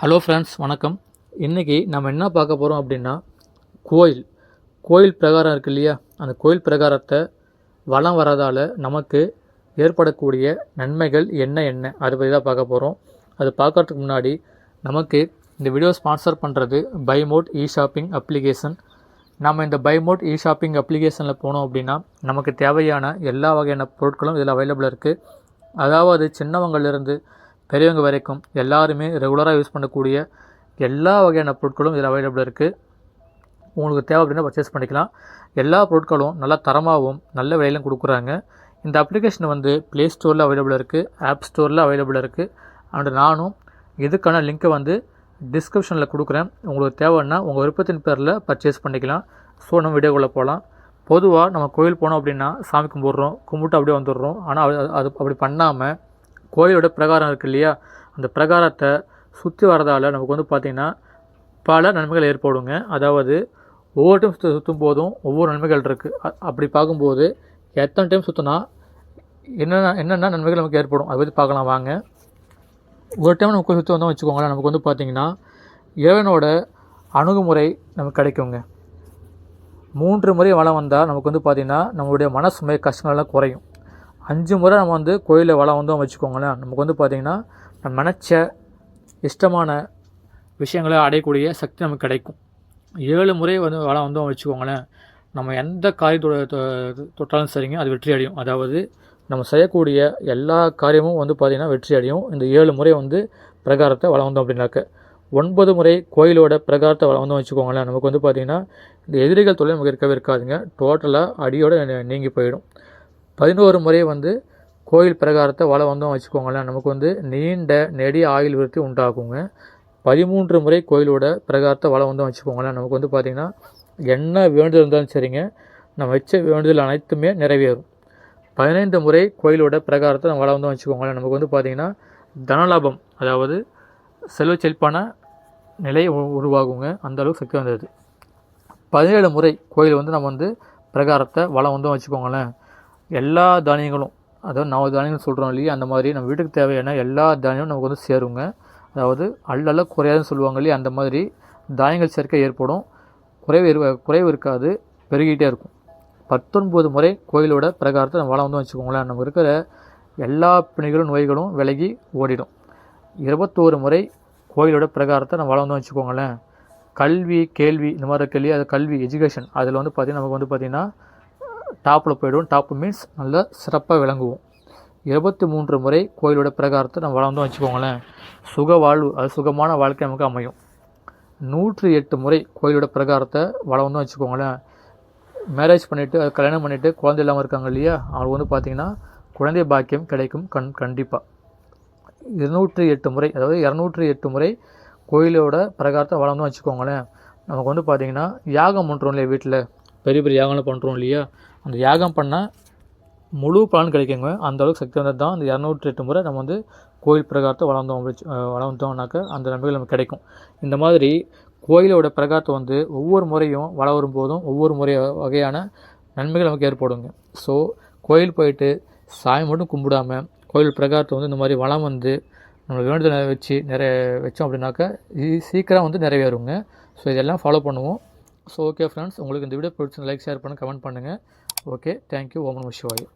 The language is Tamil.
ஹலோ ஃப்ரெண்ட்ஸ் வணக்கம். இன்றைக்கி நம்ம என்ன பார்க்க போகிறோம் அப்படின்னா கோயில். கோயில் பிரகாரம் இருக்கு இல்லையா? அந்த கோயில் பிரகாரத்தை வளம் வரதால் நமக்கு ஏற்படக்கூடிய நன்மைகள் என்ன என்ன? அதை பற்றி தான் பார்க்க போகிறோம் அது பார்க்கறதுக்கு முன்னாடி நமக்கு இந்த வீடியோ ஸ்பான்சர் பண்ணுறது பைமோட் இ ஷாப்பிங் அப்ளிகேஷன் நம்ம இந்த பைமோட் இ ஷாப்பிங் அப்ளிகேஷனில் போனோம் அப்படின்னா நமக்கு தேவையான எல்லா வகையான பொருட்களும் இதில் அவைலபிள் இருக்குது அதாவது சின்னவங்கள்லேருந்து பெரியவங்க வரைக்கும் எல்லாருமே ரெகுலராக யூஸ் பண்ணக்கூடிய எல்லா வகையான பொருட்களும் இதில் அவைலபிள் இருக்குது உங்களுக்கு தேவை அப்படின்னா பர்ச்சேஸ் பண்ணிக்கலாம். எல்லா பொருட்களும் நல்லா தரமாகவும் நல்ல விலையிலும் கொடுக்குறாங்க. இந்த அப்ளிகேஷன் வந்து ப்ளே ஸ்டோரில் அவைலபிள் இருக்குது ஆப் ஸ்டோரில் அவைலபிள் இருக்குது அண்ட் நானும் இதுக்கான லிங்க்கை வந்து டிஸ்கிரிப்ஷனில் கொடுக்குறேன். உங்களுக்கு தேவைன்னா உங்கள் விருப்பத்தின் பேரில் பர்ச்சேஸ் பண்ணிக்கலாம். ஸோ நம்ம வீடியோக்குள்ளே போகலாம் பொதுவாக நம்ம கோயில் போனோம் அப்படின்னா சாமி கும்பிட்றோம் கும்பிட்டு அப்படியே வந்துடுறோம். ஆனால் அது அது அப்படி பண்ணாமல் கோயிலோட பிரகாரம் இருக்கு இல்லையா? அந்த பிரகாரத்தை சுற்றி வரதால் நமக்கு வந்து பார்த்திங்கன்னா பல நன்மைகள் ஏற்படுங்க. அதாவது ஒவ்வொரு டைம் சுற்றி சுற்றும் போதும் ஒவ்வொரு நன்மைகள் இருக்குது அப்படி பார்க்கும்போது எத்தனை டைம் சுற்றினா என்னென்ன என்னென்ன நன்மைகள் நமக்கு ஏற்படும்? அதை பற்றி பார்க்கலாம் வாங்க. ஒரு டைம் நமக்கு சுற்றி வந்தோம் வச்சுக்கோங்களேன் நமக்கு வந்து பார்த்திங்கன்னா இறைவனோட அணுகுமுறை நமக்கு கிடைக்குங்க. மூன்று முறை வளம் வந்தால் நமக்கு வந்து பார்த்திங்கன்னா நம்மளுடைய மனசுமை கஷ்டங்கள்லாம் குறையும். அஞ்சு முறை நம்ம வந்து கோயிலில் வளம் வந்தோம் வச்சுக்கோங்களேன். நமக்கு வந்து பார்த்திங்கன்னா நம்ம நினச்ச இஷ்டமான விஷயங்களை அடையக்கூடிய சக்தி நமக்கு கிடைக்கும். ஏழு முறை வந்து வளம் வந்தோம் வச்சுக்கோங்களேன். நம்ம எந்த காரியத்தோட தொட்டாலும் சரிங்க அது வெற்றி அடையும். அதாவது நம்ம செய்யக்கூடிய எல்லா காரியமும் வந்து பார்த்திங்கன்னா வெற்றி அடையும். இந்த ஏழு முறை வந்து பிரகாரத்தை வளம் வந்தோம் அப்படின்னாக்க. ஒன்பது முறை கோயிலோட பிரகாரத்தை வளம் வந்தோம் வச்சுக்கோங்களேன். நமக்கு வந்து பார்த்திங்கன்னா இந்த எதிரிகள் தொழில் நமக்கு இருக்கவே இருக்காதுங்க. டோட்டலாக அடியோடு நீங்கி போயிடும். பதினோரு முறை வந்து கோயில் பிரகாரத்தை வளம் வந்தோம் வச்சுக்கோங்களேன். நமக்கு வந்து நீண்ட நெடிய ஆயுள் விருத்தி உண்டாகுங்க. பதிமூன்று முறை கோயிலோட பிரகாரத்தை வளம் வந்தோம் வச்சுக்கோங்களேன். நமக்கு வந்து பார்த்திங்கன்னா என்ன வேண்டுதல் இருந்தாலும் சரிங்க நம்ம வச்ச வேண்டுதல் அனைத்துமே நிறைவேறும். பதினைந்து முறை கோயிலோட பிரகாரத்தை நம்ம வளம் வந்தோம் வச்சுக்கோங்களேன். நமக்கு வந்து பார்த்திங்கன்னா தனலாபம் அதாவது செல்வ செழிப்பான நிலை உ- உருவாகுங்க. அந்த அளவுக்கு சக்தி வந்தது. பதினேழு முறை கோயில் வந்து நம்ம வந்து பிரகாரத்தை வளம் வந்தோம் வச்சுக்கோங்களேன். எல்லா தானியங்களும் அதாவது நவ தானியங்கள் சொல்கிறோம் இல்லையா அந்த மாதிரி நம்ம வீட்டுக்கு தேவையான எல்லா தானியமும் நமக்கு வந்து சேருங்க. அதாவது அல்லல்ல குறையாதுன்னு சொல்லுவாங்க இல்லையா அந்த மாதிரி தானியங்கள் சேர்க்கை ஏற்படும். குறைவு குறைவு இருக்காது பெருகிட்டே இருக்கும். பத்தொன்பது முறை கோயிலோட பிரகாரத்தை நம்ம வளம் வந்து வச்சுக்கோங்களேன் நம்ம இருக்கிற எல்லா பிணிகளும் நோய்களும் விலகி ஓடிடும். இருபத்தோரு முறை கோயிலோட பிரகாரத்தை நம்ம வளம் வந்து வச்சுக்கோங்களேன். கல்வி கேள்வி இந்த மாதிரி இருக்கு இல்லையா அது கல்வி எஜுகேஷன் அதில் வந்து பார்த்திங்கன்னா நமக்கு வந்து பார்த்திங்கன்னா டாப்பில் போயிடுவோம். டாப் மீன்ஸ் நல்லா சிறப்பாக விளங்குவோம். இருபத்தி மூன்று முறை கோயிலோட பிரகாரத்தை நம்ம வளர்ந்தோம் வச்சுக்கோங்களேன். சுக வாழ்வு அது சுகமான வாழ்க்கை நமக்கு அமையும். நூற்றி எட்டு முறை கோயிலோட பிரகாரத்தை வளர்ந்தோம் வச்சுக்கோங்களேன். மேரேஜ் பண்ணிவிட்டு அது கல்யாணம் பண்ணிவிட்டு குழந்தை இல்லாமல் இருக்காங்க இல்லையா? அவங்களுக்கு வந்து பார்த்திங்கன்னா குழந்தை பாக்கியம் கிடைக்கும் கண் கண்டிப்பாக இருநூற்றி எட்டு முறை அதாவது இரநூற்றி எட்டு முறை கோயிலோட பிரகாரத்தை வளர்ந்தோம் வச்சுக்கோங்களேன். நமக்கு வந்து பார்த்திங்கன்னா யாகம் பண்ணுறோம் இல்லையா வீட்டில் பெரிய பெரிய யாகம்லாம் பண்ணுறோம் இல்லையா? அந்த யாகம் பண்ணால் முழு பலன் கிடைக்குங்க. அந்தளவுக்கு சக்தி வந்தது தான் அந்த இரநூற்றி எட்டு முறை நம்ம வந்து கோயில் பிரகாரத்தை வளர்ந்தோம் வளர்ந்தோம்னாக்க அந்த நன்மைகள் நமக்கு கிடைக்கும். இந்த மாதிரி கோயிலோட பிரகாரத்தை வந்து ஒவ்வொரு முறையும் வளரும் வரும்போதும் ஒவ்வொரு முறை வகையான நன்மைகள் நமக்கு ஏற்படுங்க. ஸோ கோயில் போயிட்டு சாயம் மட்டும் கும்பிடாம கோயில் பிரகாரத்தை வந்து இந்த மாதிரி வளம் வந்து நம்மளுக்கு வேண்டுதலை வச்சு நிறைய வச்சோம் அப்படின்னாக்கா இது சீக்கிரம் வந்து நிறைவேறுங்க. ஸோ இதெல்லாம் ஃபாலோ பண்ணுவோம். ஸோ ஓகே ஃப்ரெண்ட்ஸ் உங்களுக்கு இந்த வீடியோ பிடிச்சி லைக் ஷேர் பண்ண கமெண்ட் பண்ணுங்கள் ஓகே தேங்க்யூ ஓமன் நம சிவாய்.